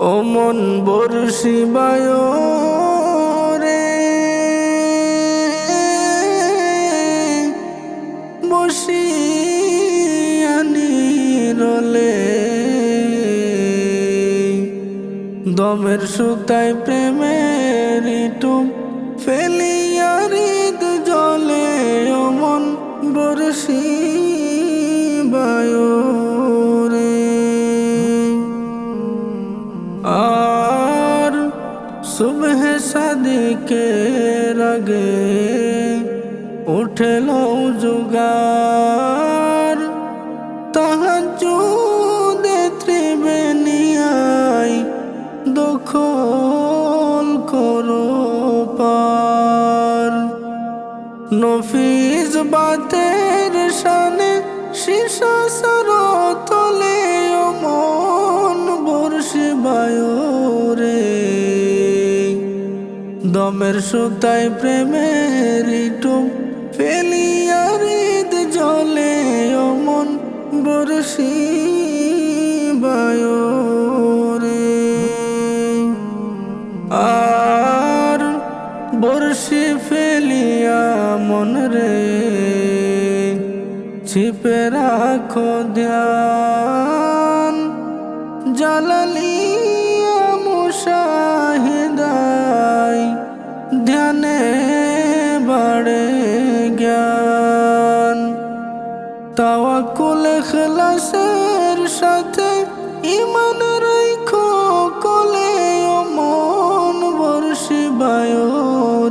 ও মন বর্ষিবায় রে বসিয়ানি রলে দমের সুতায় প্রেমের টুম ফেলিয়ারিদ জলে ও মন বর্ষি সুবহ সাদিকে রাগে উঠল যুগার তাহাজুদে ত্রিবেনিয়াই দখল করো পার। নফিজ বাতের শানে শিশা সর দমের সুতায় প্রেমের টুম ফেলিয়ারিদ জলে ও মন বর্ষি রে। আর বর্ষি ফেলিয়া মন রে, ছিপে রাখো ধ্যান জালালিয়া জ্ঞান। তাওয়াকুল খলাসের সাথে ইমান রাখো কোলে মন বর্ষি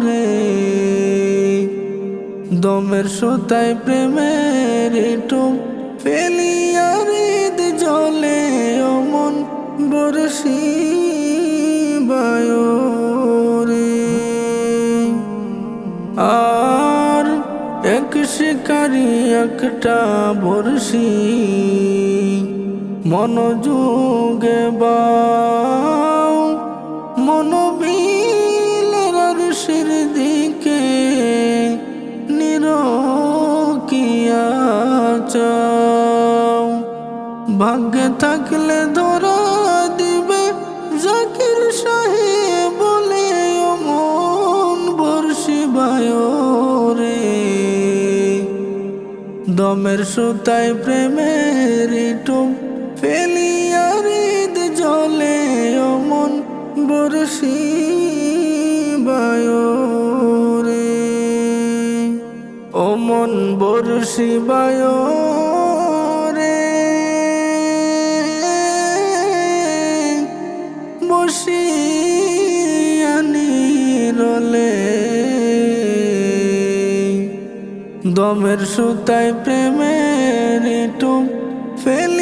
রে দমের সুতায় প্রেমের টুম ফেলিয়ারিদ জলে ও মন বর্ষি এক শিকারি একটা বর্ষি মনোযোগে বাও। মনোবিলের ঋষির দিকে নিরকিয়া চাও। ভাগ্যে থাকলে ধরা দিবে জাকির সাহেব বলে মন বর্ষি রে দমের সুতায় প্রেমের টুম ফেলিয়ারিদ জলে অমন বরশি বর্ষি রে ও মন বর্ষি দমের সুতায় প্রেমের টুম ফেল